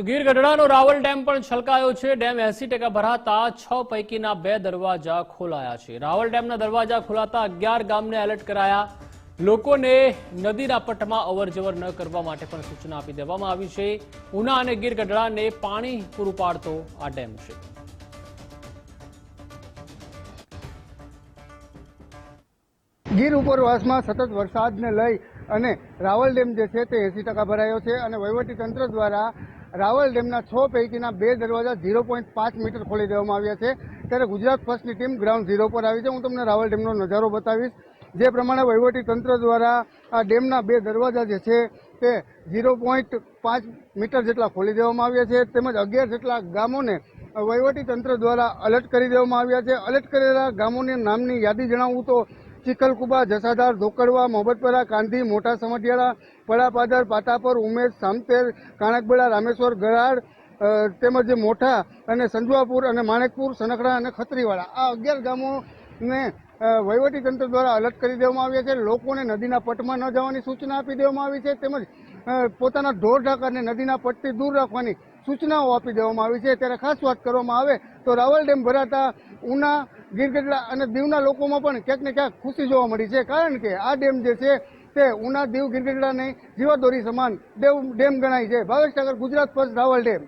તો ગીર ગઢડાનો રાવલ ડેમ પણ છલકાયો છે. ડેમ એસી ટકા ભરાતા છ પૈકીના બે દરવાજા ખોલાયા છે. રાવલ ડેમના દરવાજા ખોલાતા અગિયાર ગામને એલર્ટ કરાયા. લોકોને નદીના પટમાં અવરજવર ન કરવા માટે પણ સૂચના આપી દેવામાં આવી છે. ઉના અને ગીર ગઢડાને પાણી પૂરું પાડતો આ ડેમ છે. ગીર ઉપરવાસમાં સતત વરસાદને લઈ અને રાવલ ડેમ જે છે તે એસી ટકા ભરાયો છે અને વહીવટી તંત્ર દ્વારા રાવલ ડેમના છ પૈકીના બે દરવાજા ઝીરો પોઈન્ટ પાંચ મીટર ખોલી દેવામાં આવ્યા છે. ત્યારે ગુજરાત ફર્સ્ટની ટીમ ગ્રાઉન્ડ ઝીરો પર આવી છે. હું તમને રાવલ ડેમનો નજારો બતાવીશ. જે પ્રમાણે વહીવટી તંત્ર દ્વારા આ ડેમના બે દરવાજા જે છે તે ઝીરો પોઈન્ટ પાંચ મીટર જેટલા ખોલી દેવામાં આવ્યા છે. તેમજ અગિયાર જેટલા ગામોને વહીવટી તંત્ર દ્વારા અલર્ટ કરી દેવામાં આવ્યા છે. અલર્ટ કરેલા ગામોની નામની યાદી જણાવું તો ચિખલકુબા જસાધાર, ધોકડવા મોહમ્મદપરા કાંધી, મોટા સમઢિયાળા પડાપાદર પાતાપર, ઉમેશ, સામતેર, કાણકબેડા, રામેશ્વર, ગરાડ તેમજ મોઠા અને સંજવાપુર અને માણેકપુર સનકડા અને ખત્રીવાડા આ અગિયાર ગામોને વહીવટી તંત્ર દ્વારા અલર્ટ કરી દેવામાં આવ્યા છે. લોકોને નદીના પટમાં ન જવાની સૂચના આપી દેવામાં આવી છે. તેમજ પોતાના ઢોર ઢાકરને નદીના પટથી દૂર રાખવાની સૂચનાઓ આપી દેવામાં આવી છે. ત્યારે ખાસ વાત કરવામાં આવે તો રાવલ ડેમ ભરાતા ઉના, ગીરગઢડા અને દીવના લોકોમાં પણ ક્યાંક ને ક્યાંક ખુશી જોવા મળી છે. કારણ કે આ ડેમ જે છે તે ઉના, દીવ, ગીરગઢડાને જીવાદોરી સમાન ડેમ ગણાય છે. Bhavesh Thakar Gujarat first Raval dam.